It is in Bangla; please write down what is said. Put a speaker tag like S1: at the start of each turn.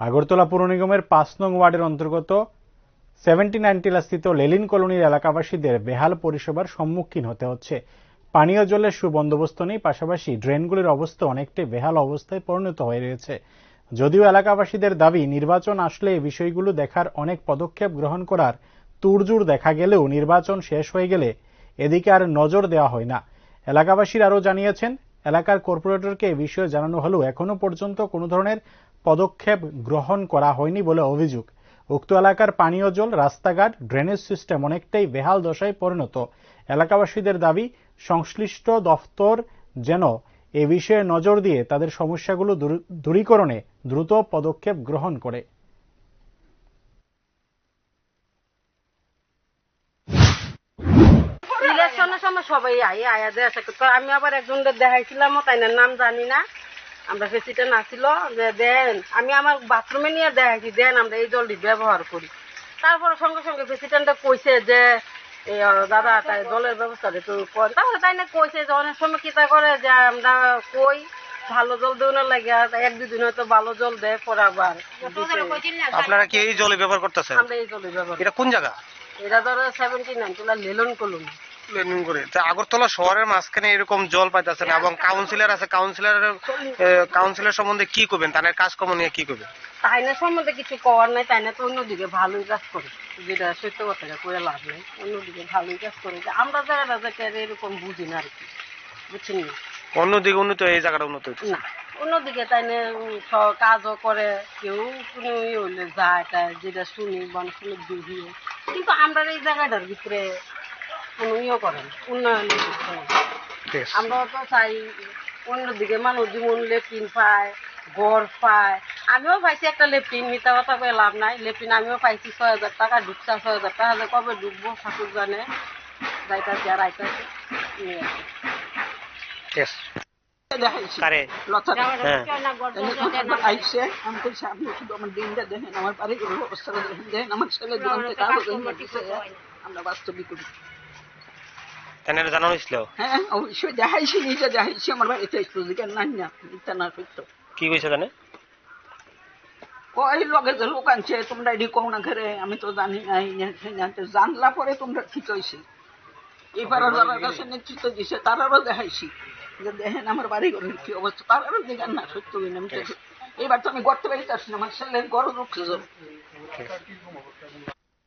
S1: আগরতলা পুর নিগমের পাঁচ নং ওয়ার্ডের অন্তর্গত সেভেন্টি নাইন টিলাস্থিত লেলিন কলোনির এলাকাবাসীদের বেহাল পরিষেবার সম্মুখীন হতে হচ্ছে। পানীয় জলের সুবন্দোবস্ত নেই, পাশাপাশি ড্রেনগুলির অবস্থা অনেকটাই বেহাল অবস্থায় পরিণত হয়ে রয়েছে। যদিও এলাকাবাসীদের দাবি, নির্বাচন আসলে এই বিষয়গুলো দেখার অনেক পদক্ষেপ গ্রহণ করার তুড়জুড় দেখা গেলেও নির্বাচন শেষ হয়ে গেলে এদিকে আর নজর দেওয়া হয় না। এলাকাবাসীর আরও জানিয়েছেন এলাকার কর্পোরেটরকে এ বিষয়ে জানানো হলেও এখনও পর্যন্ত কোনো ধরনের পদক্ষেপ গ্রহণ করা হয়নি বলে অভিযোগ। উক্ত এলাকার পানীয় জল, রাস্তাঘাট ড্রেনেজ সিস্টেম অনেকটাই বেহাল দশায় পরিণত। এলাকাবাসীদের দাবি, সংশ্লিষ্ট দফতর যেন এ বিষয়ে নজর দিয়ে তাদের সমস্যাগুলো দূরীকরণে দ্রুত পদক্ষেপ গ্রহণ করে।
S2: সময় সবাই আই আয়া দেয়া থাকে তো আমি আবার একজনদের দেখাইছিলাম তাই না নাম জানি না। আমরা প্রেসিডেন্ট আসছিল যে দেন আমি আমার বাথরুমে নিয়ে দেখাইছি দেন আমরা এই জলটি ব্যবহার করি। তারপরে সঙ্গে সঙ্গে প্রেসিডেন্টে কইছে যে এই দাদা তাই জলের ব্যবস্থা একটু করেন। তাহলে তাই না কইছে যে অনেক সময় কিতা করে যে আমরা কই ভালো জল দেওয়ার লাগে এক দুদিন হয়তো ভালো জল দেয় পরে আবার
S3: আপনারা কি এই জলে ব্যবহার করতেছেন?
S2: আমরা এই জলে ব্যবহার
S3: এটা কোন জায়গা?
S2: এটা ধরো সেভেন্টি নাইন তোলা লেলন কলম
S3: প্ল্যানিং করে। তা আগরতলা শহরের মাঝখানে এরকম জল পাইতেছেন এবং কাউন্সিলর আছে কাউন্সিলর কাউন্সিলর সম্বন্ধে কি করবেন তাদের কাজকর্ম নিয়ে কি করবেন
S2: তাইনা সম্বন্ধে কিছু করার নাই তাইনা তো অন্যদিকে ভালোই কাজ করে। যেটা সত্য কথা করে লাভ নেই। অন্যদিকে ভালোই কাজ করে। যে আমরা যারা রাজাকে এরকম বুঝি না আর কি বুঝছেন না?
S3: অন্যদিকে উন্নত এই জায়গাটা উন্নত
S2: না অন্যদিকে তাইনে সব কাজও করে কেউ কোনো ইয়ে হইলে যায় তাই যেটা শুনি মানুষ শুনে বুঝি কিন্তু আমরা এই জায়গাটার ভিতরে কোনো ইয়ে করে না, উন্নয়ন করছে না।
S3: ঠিক আছে
S2: আমরা তো চাই অন্যদিকে মানুষ যেমন লেট্রিন পায় ঘর পায়। আমিও পাইছি একটা লেট্রিন মিথ্যা কথা কয়ে লাভ নাই। লেট্রিন আমিও পাইছি ছয় হাজার টাকা ঢুকছে ছয় হাজার টাকা। যে কবে ঢুকবো ঠাকুর জানে। যাইতাছে আর আইতাছে। নিয়ে
S3: হ্যাঁ।
S4: আমরা বাস্তবিক
S3: তাদের জানানো হয়েছিল?
S4: হ্যাঁ অবশ্যই দেখাইছি নিজে দেখাইছি আমার বাড়িতে দিকের নাই না মিথ্যা না সত্য
S3: কি কইছে জানে
S4: কই লগে যে লোক আনছে তোমরা এডি কও না ঘরে আমি তো জানি না, জানলা পরে তোমরা ঠিক হয়েছে। এবার যারা কাছে নেতৃত্ব দিছে তারারও দেখাইছি। যে দেখেন আমার বাড়ি ঘরের কি অবস্থা তারারও দেখেন না সত্য আমি তো এবার তো আমি গড়তে পারি না আমার ছেলের গড় রুখছে